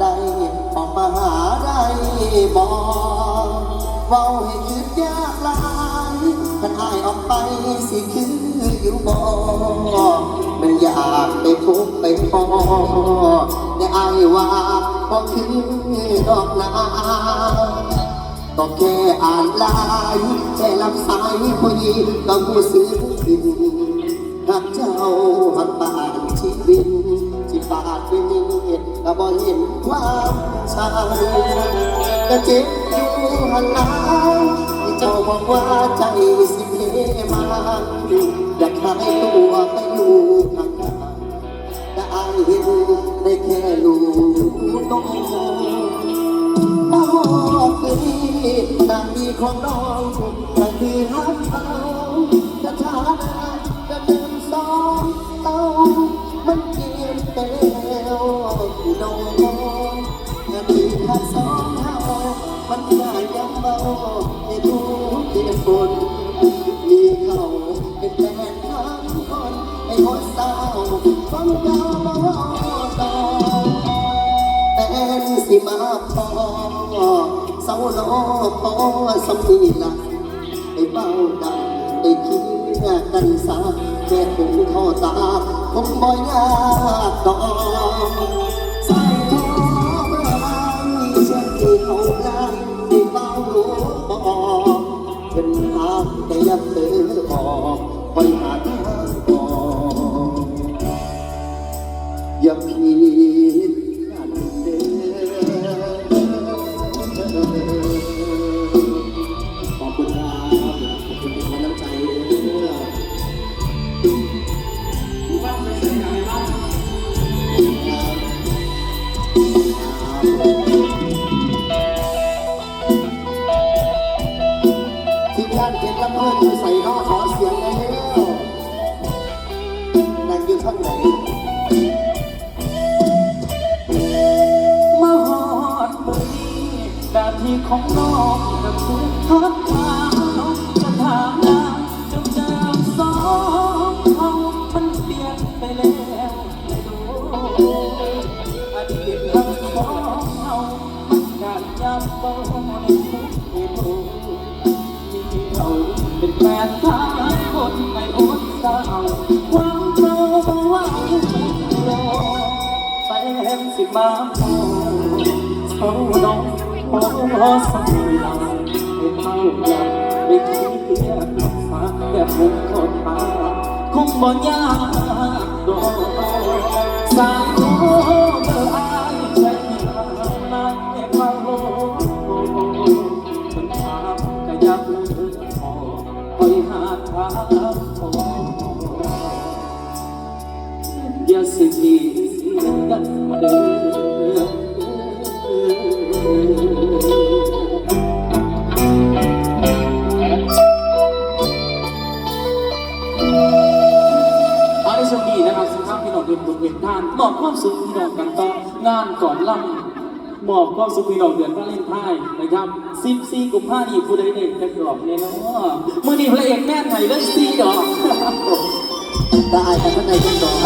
ไดออกมาหาได้บอกเว้าให้คิดยากลายคันอายออกไปสิคืออยู่บ่มันอยากไปพบไปพอแต่อายว่าบ่คือดอกนาก็แค่อ่านลน์แค่รับสายพอดีก็ผู้ซื้อผิดหักเจ้าหักปานชีวิตที่ปาดไปนี้ ก็บ่เห็นความชายก็เจ็บอยู่หันหลังที่เจ้าบอกว่าใจสิเพมาอยากหายตัวไปอยู่ข้างหน้าแต่อายเห็นได้แค่ลูกน้องน้องคือนี่างมีของน้องก็คือฮักเขาจะทาจะเดินสองเต้ามันเกี่ยนไปแมันกายยังเบาให้ดูเพียงบนมีเขาเป็นแฟนทั้งคนให้คนเศร้าฟังเจ้ามาว่าต่อแต่สิมาพอเศร้าโลพอสมีละให้เบาดังได้คิดกันซะแค่คงทอตาคงบ่ยากดอก อ ที่ของน้องกับคุณทักมาจะถามนางจำนางสองเขามันเปลี่ยนไปแล้วไม่รู้อดีตทั้งสองเรามันการจำเบาในทุกเหตุผลมีเราเป็นแฟนทางคนไม่อดเศร้าความเศร้าว่าไม่รอแฟนสิมาโอ้เขาน้ องพอสักหลังให้เข้าหลังได้ที่เกียรติฟ้าแบบมุมขอตาคงบ่ยากดอกสายโทเมื่ออายใจทางนั้นให้เข้าฉันถามก็อยากรู้พอคอยหาทางพออย่าสิพีกันเดิน เดือนบุญเวียนทานมอบความสุขพี่น้องกันต่องานก่อนล่ำมอบความสุขพี่น้องเดือนวาเลนไทน์นะครับ14กุมภาพันธ์นี้ผู้ใดเด็กจะกรอบเนี่ยเนาะมื่อนี้พระเอกแม่นไห้เรื่องซีดอกได้แต่ข้างในเป็นดอก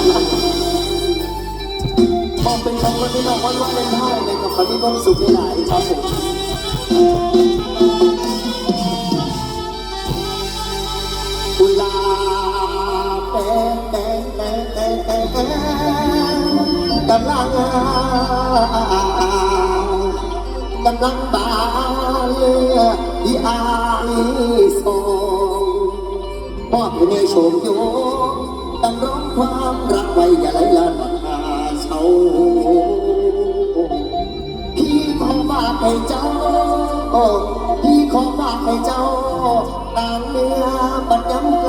มองเป็นคำว่าที่น้องวันว่าเล่นไพ่ในกับคนที่ความสุขหลายๆครับผม กำลังกำลังบานที่อายส่งมอบให้ในโฉมโยงดำรงความรักไว้อย่าไหลลันปัญหาเช่าพี่ขอฝากให้เจ้าพี่ขอฝากให้เจ้าตามเนื้อบัดย้ำ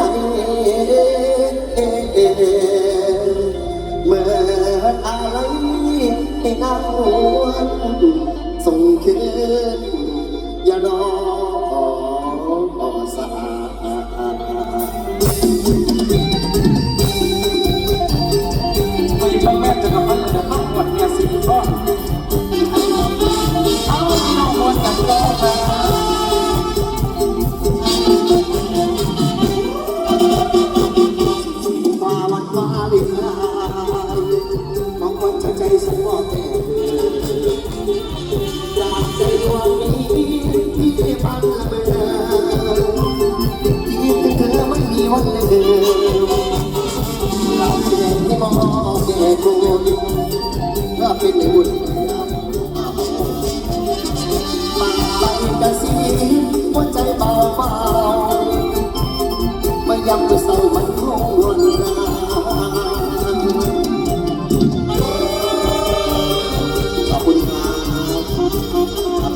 วนส่งคืนอย่ารอสายไม่ต้องแม่จะกับมันจะต้องหวัดยสีฟ้าเอ ไม่ยำจะเศร้ามันคงวนราขอบคุณครับ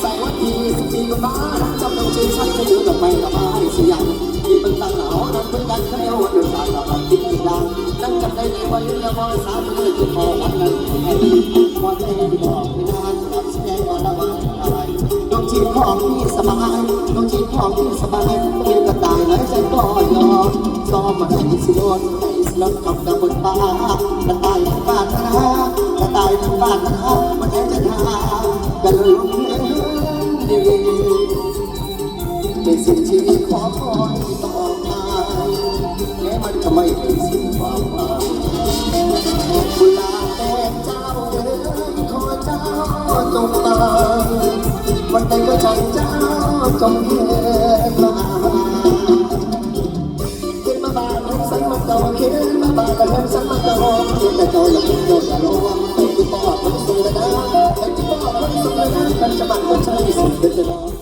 ใส่วันที่สิบสี่กุมภาพันธ์จำต้องชื่อฉันอยู่กับไม่กับไม่เสียงที่เป็นตั้งหนาวนั้นเป็นการแค่วันเดินทางกับวันที่กี่ดังนั่งจำได้ในวันนี้ละมอสามเมื่อจุดพอวันนั้นไอ้พอใจบอกไม่นา นรับแสดงว่าละวันอะไรต้องชิมของที่สบายต้องชิมของที่สบายเป็นกระต่ายไหลใจก็ยอมซ้อมมาให้สิโดนให้สลับกับดับบนฟ้ากระต่ายทั้งบ้านนะกระต่ายทั้งบ้านนะมันแอบจะทากันลงเดีเป็นสิ่งที่ขอคอต่อมาแม้มันจะไม่เป็นสิ่งความหวังเวลาแจ้าจงตายวันใดก็ใจเจ้าจงเห็นมาขึ้นมาบานให้สันมาเก่าขึ้นมาบานแล้วสันมาต่อเจ็บแต่เจ้าอย่าเพิ่งโดนอย่าระวังไปที่ปอดมันสูงเลยนะไปที่ปอดมันสูงเลยนะแต่จะมันก็ใช่สิ่งเดิน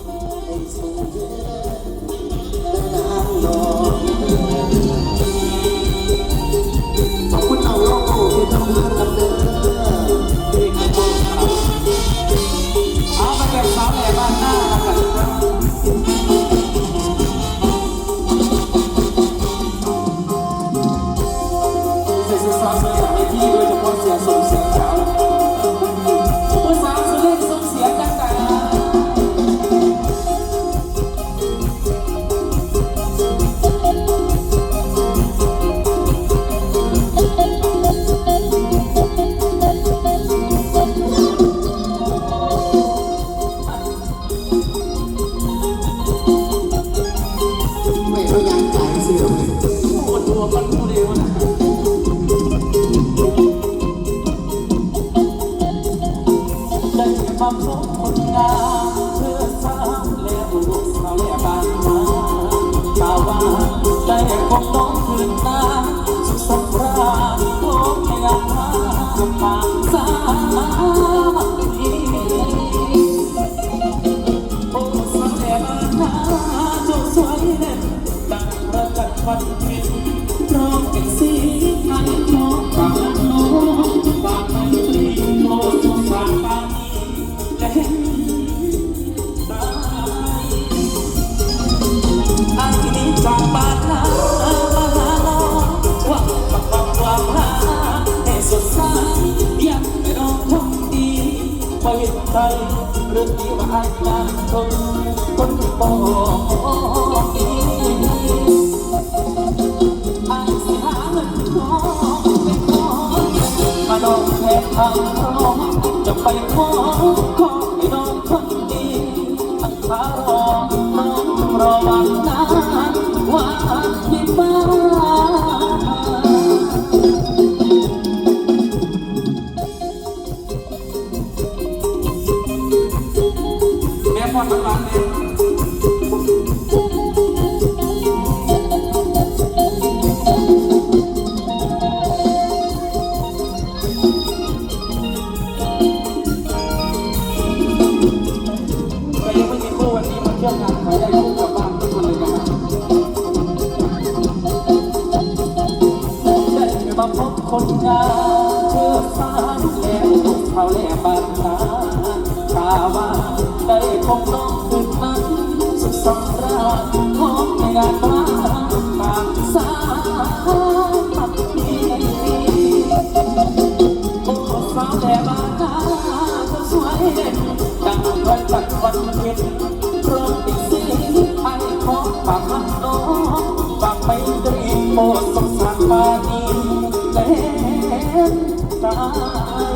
ไปขอขอ ตัดวันเพ็ญโปรดติดสีให้ขอฝากมันน้องฝากไปตรีโปรดสงสารปานีและตาย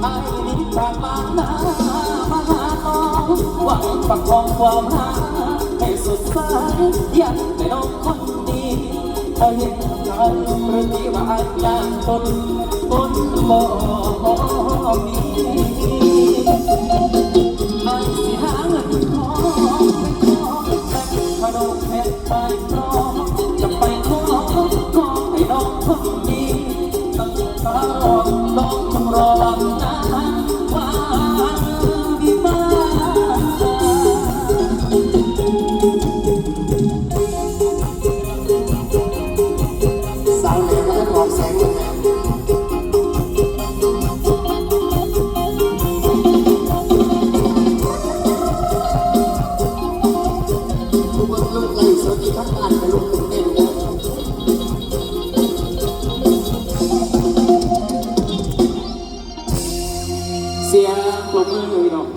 ไอ้นี้จากบ้านนามาหาน้องหวังประคองความหาให้สดใสอยากได้น้องคนดีพอเห็นใจหรือที่ว่าอาจารย์ตนตนบ่มี ไอ้สิหาเงินทองไปขอแต่ขนมแพงไปพร้อมจ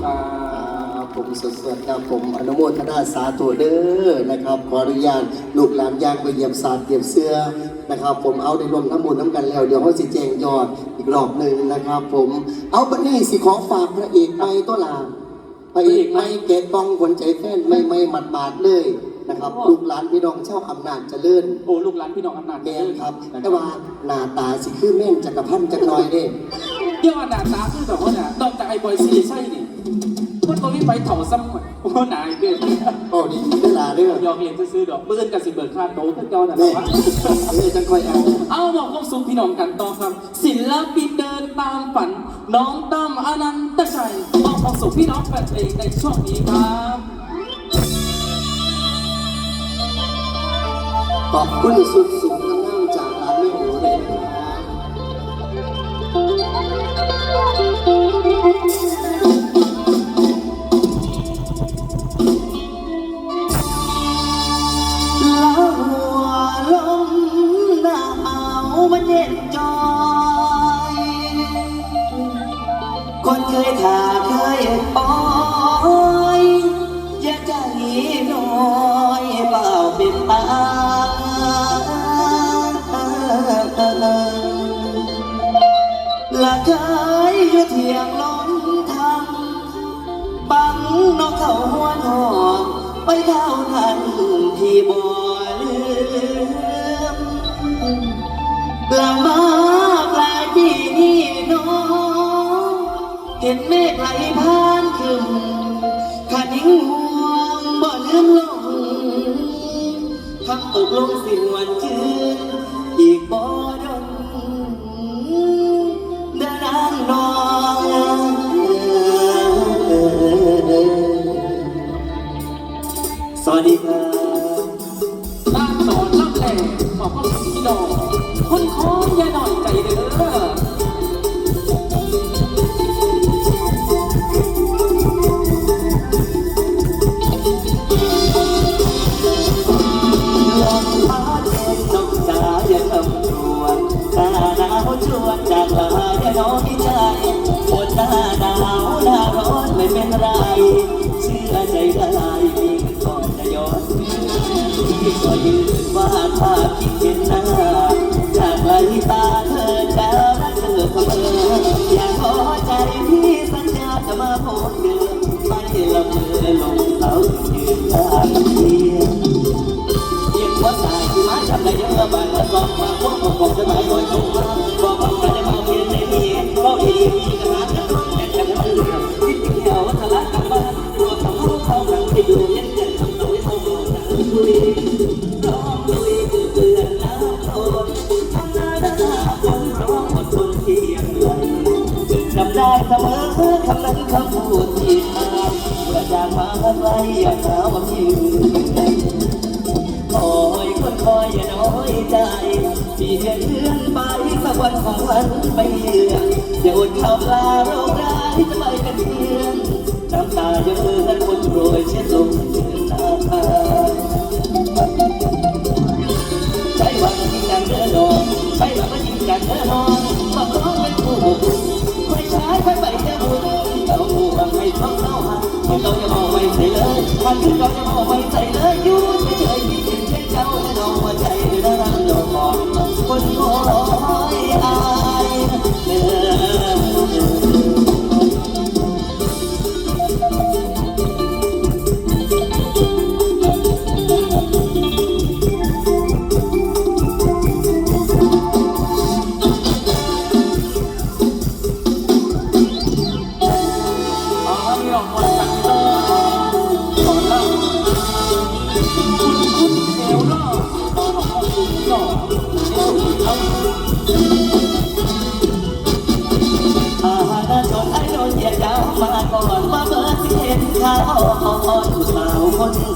ครัครับบผมสดๆครับผมอนุโมทนาสาธุเด้อนะครับ ขออนุญาตลูกหลานย่างไปเหยียบศาสตร์เหยียบเสื้อนะครับ ผมเอาได้รวมทั้งหมดน้ำกันแล้ว เดี๋ยวเขาสิแจงยอดอีกรอบหนึ่งนะครับ ผมเอาบัดนี้สิขอฝากพระเอกไม่ตัวลาพระเอกไม่เกตต้องคนใจแฟนไม่ไม่หมัดบาดๆเลยนะครับลูกหลานพี่น้องเช่าอำนาจเจริญโอ้ลูกหลานพี่น้องอำนาจแกนครับ แต่ว่าหน้าตาสิคือแม่นจักรพันธ์จักหน่อยเด้เยี่ยมหน้าตาคือแบบว่าเนี่ยนอกจากไอ้บอยซีใช่นี่ คนตัวนี้ไปเถาซ้ำหมดโอ้หนายเบ็ดโอ้ดีเวลาเด้อยอกเรียนซื้อๆดอกเมื่อนกับสิเบิร์ค่าโต๊ะขึ้นจอนะนี่วะเอ้ยจังค่อยเอาเอาบอกความสุขพี่น้องกันต่อครับ ศิลปินเดินตามฝัน น้องตั้มอนันตชัยบอกความสุขพี่น้องแฟนเพลงในช่วงนี้ครับขอบคุณสุดสูงงามๆ ยถ้าเคยป้อ นเมฆไหลผ่านขึ้นขันหิ้งห่วงบ่ลืมลงคำตกลงสิ้นวันคืนอีกบ่ดนเดินทางนองสวัสดีครับ อย่าน้อยใจปวดหน้าหนาวหน้าร้อนไม่เป็นไรเชื่อใจได้มีก่อนจะย้อนที่ก็ยืนว่าถ้าคิดเห็นหน้าจากไหลตาเธอจะรักเธอเสมออยากขอใจพี่สัญญาจะมาพบเธอไม่ละเมอลงเสายืนข้าเคียงเรียกว่าสายที่มาทำได้เยอะบ้านมาสอบมาพวกผมผมจะหมายโดยตรงมา คำพูดที่ทำเมื่อจากมาไกลอยากหาวันที่ไหนคอยคนคอยอย่าน้อยใจที่เห็นเพื่อนไปสักวันของวันไปเยือนอย่าอดข้าวปลาโรคร้ายจะไปกันเยือนน้ำตาจะเพื่อนคนโปรยเช็ดลงเดือนหน้าใช้วันจริงกันเธอนอนใช้วันจริงกันเธอนอนมาร้องเป็นคู่ค่อยช้าค่อยไปเจ้า ท้องเล่าหันเราจะมองไม่ใส่เลยมันที่เราจะมองไว้ใส่เลยอยู่เฉยๆที่เป็นเช่นเจ้าและน้องหัวใจเดินทางดอกมองคนคอยอาย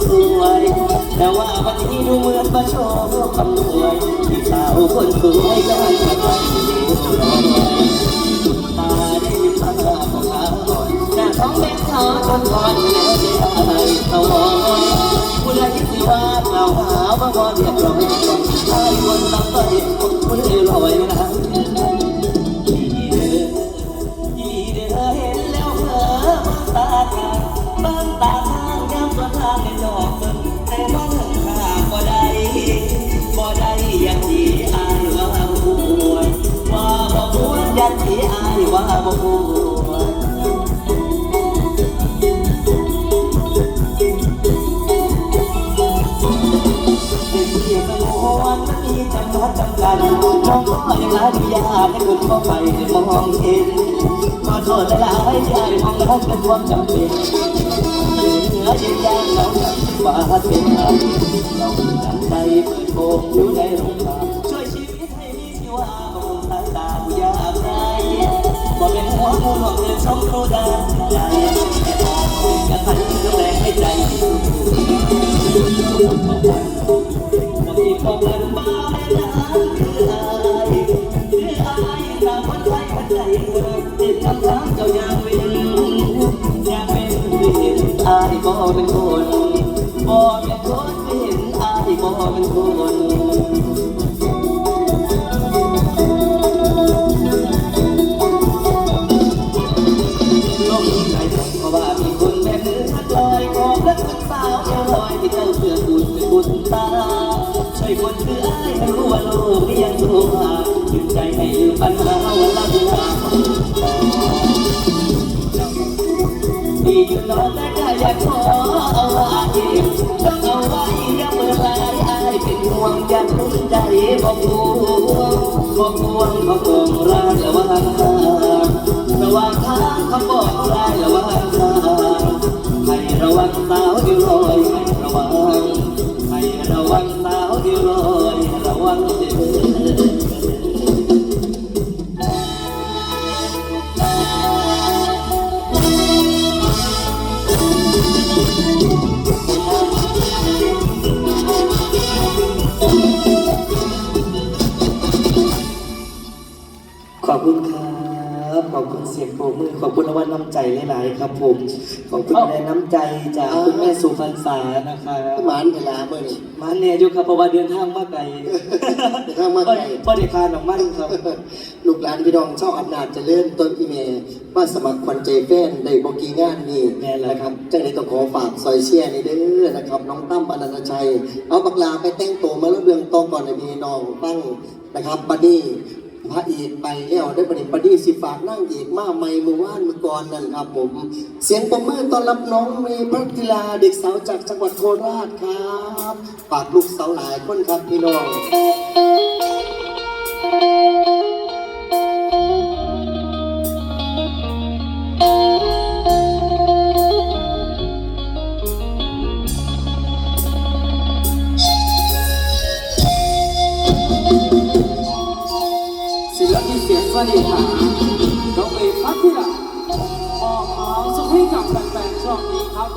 สวย แต่ว่าวันนี้ดูเหมือนมาโชว์คำรวยที่สาวคนสวยกำลังจะไปดูรอยตาได้ยินมาของเขาก่อนหน้าท้องแม่เขาจนก่อนแล้วจะอะได้เขาผู้ใดที่ว่าเราหาว่าพอเรียบร้อยก่อนใช่คนตั้งใจคนเดียวลอยนะ น้องก็ยังอนุญาให้คุณเข้าไปมองเห็นขอโทษหลายๆที่ไอ้มองรักเป็นความจำเป็นเหนือเย็นยานเราว่าเป็นเราเราจำใจเปิดโปงอยู่ในโรง บ่เป็นหัวมูลหลอกเงินช่องครดาใจแค่มองกันพันก็แรงให้ใจวันที่พบกันมาไม่น ให้ลืมปัญหาวันละเวลาดีอยู่นอนแต่ก็อยากขอเอาไว้ต้องเอาไว้ยังเมื่ร้ายเป็นห่วงอยากรู้ใจบอกห่วงบอกห่วบอกห่วงรักและว่า จจากคุณแม่สุพรรษานะครับหมานเวลาเมื่อนี้มาเนี่ยอยู่ครับเพราะว่าเดินทางมาไกลเดินทางมาไกลบ่ได้คาดอกมันครับลูกหลานพี่น้องชาวอำนาจเจะเลื่อนต้นอีเมลมาสมัครควันใจแฟนในบกีงานนี่แน่เลยนะครับจังเลยต้องขอฝากซอยเชียร์นี่เด้อนะครับน้องตั้มอนันตชัย เอาบักลาไปแต่งตัวมาแล้วเรื่องตองก่อนในพี่น้องตั้งนะครับบัดนี้ พระเอกไปแล้วได้ประเด็นบัดนี้สิฝากนั่งเอกมาใหม่เมื่อวานเมื่อก่อนนั่นครับผม เสียงประมือต้อนรับน้องเมย์พักีฬาเด็กสาวจากจังหวัดโคราชครับฝากลูกสาวหลายคนครับพี่น้อง เสียงสวัสดีค่ะน้องเอกพัทธิระออกหางสุขให้กับแฟนๆช่องนี้ครับ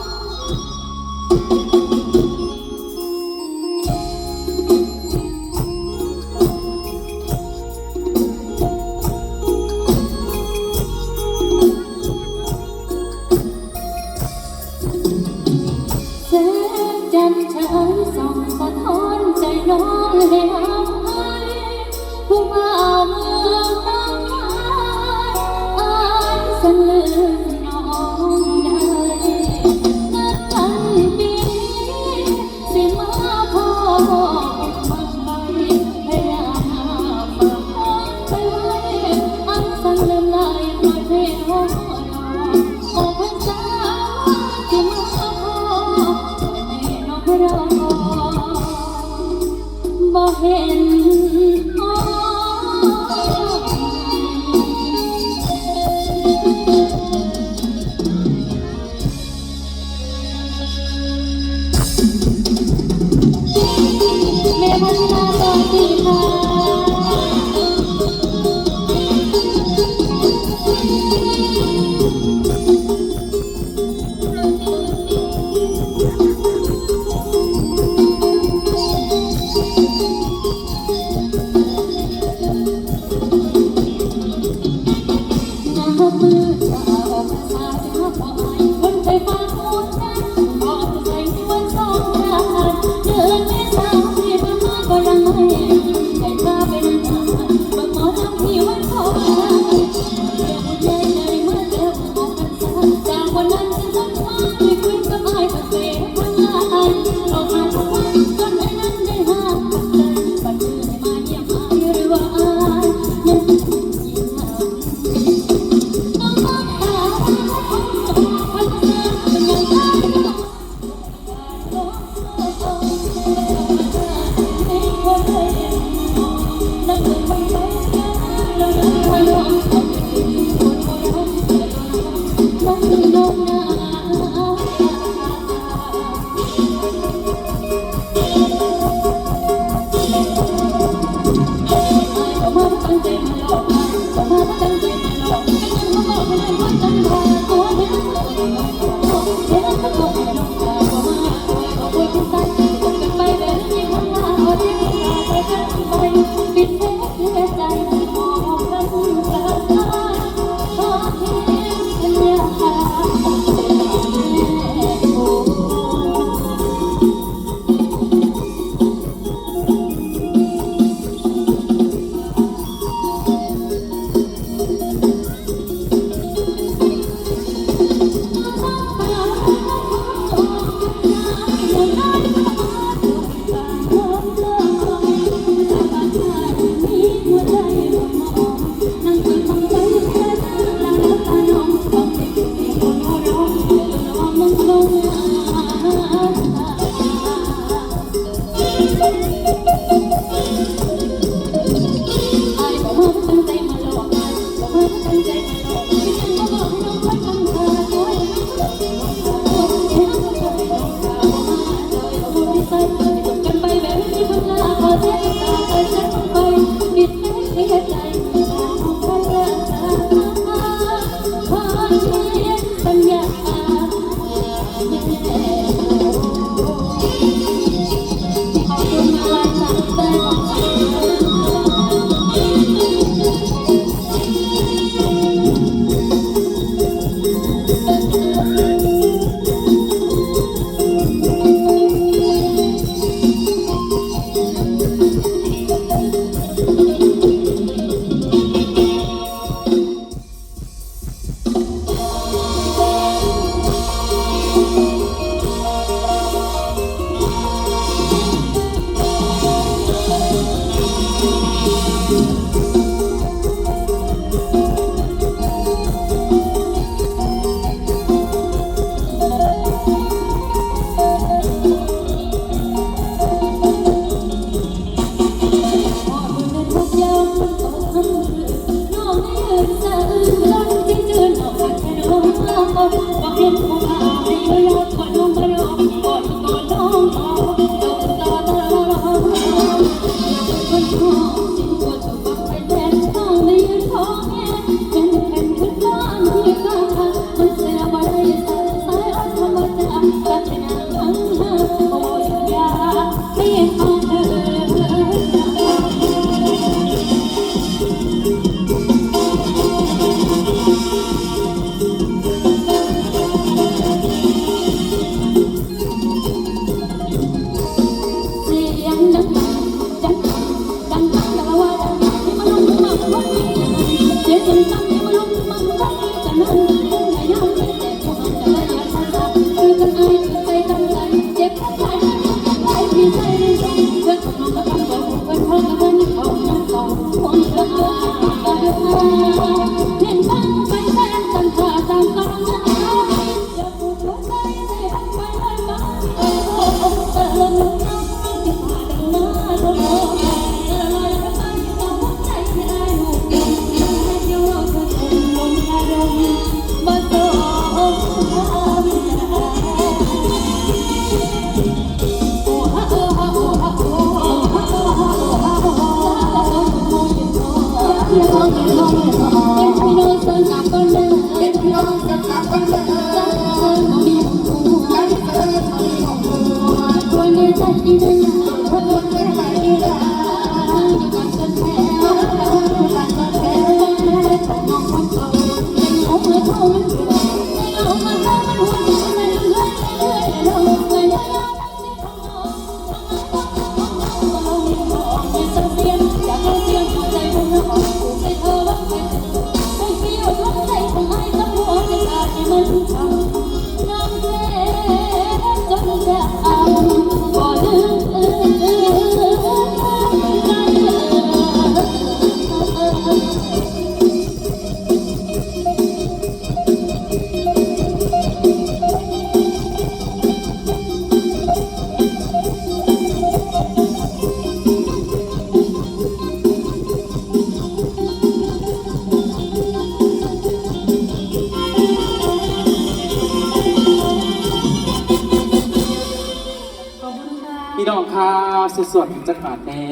ครับสวดๆจักบาทแน่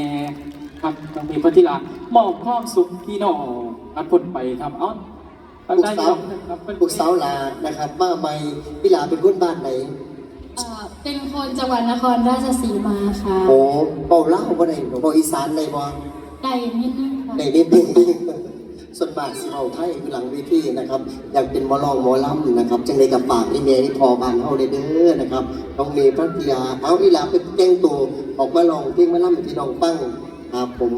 ครับน้องมีพัทิลามอบความสุขพี่น้องอันผลไปครับเอ้าลูกสาวลูกสาวหลานนะครับ มาใหม่พี่หลาเป็นคนบ้านไหนเอ่อเป็นคนจังหวัดนครราชสีมาค่ะโอ้เบาเล่าบ่ได้บ่อีสานได้บ่ได้นิดนึงค่ะ ในนิดนึง ส่วนมากสิเว้าไทยหลังเวทีนะครับ อยากเป็นมอลองมอลำนะครับ จังเลยกับปากนี่เม่นี่พอบานเฮาได้เด้อนะครับน้องเมย์พัทยาเอาอีหลาไปแต่งตัวออกมาลองเพลงมาล่ำที่น้องปั้งครับผม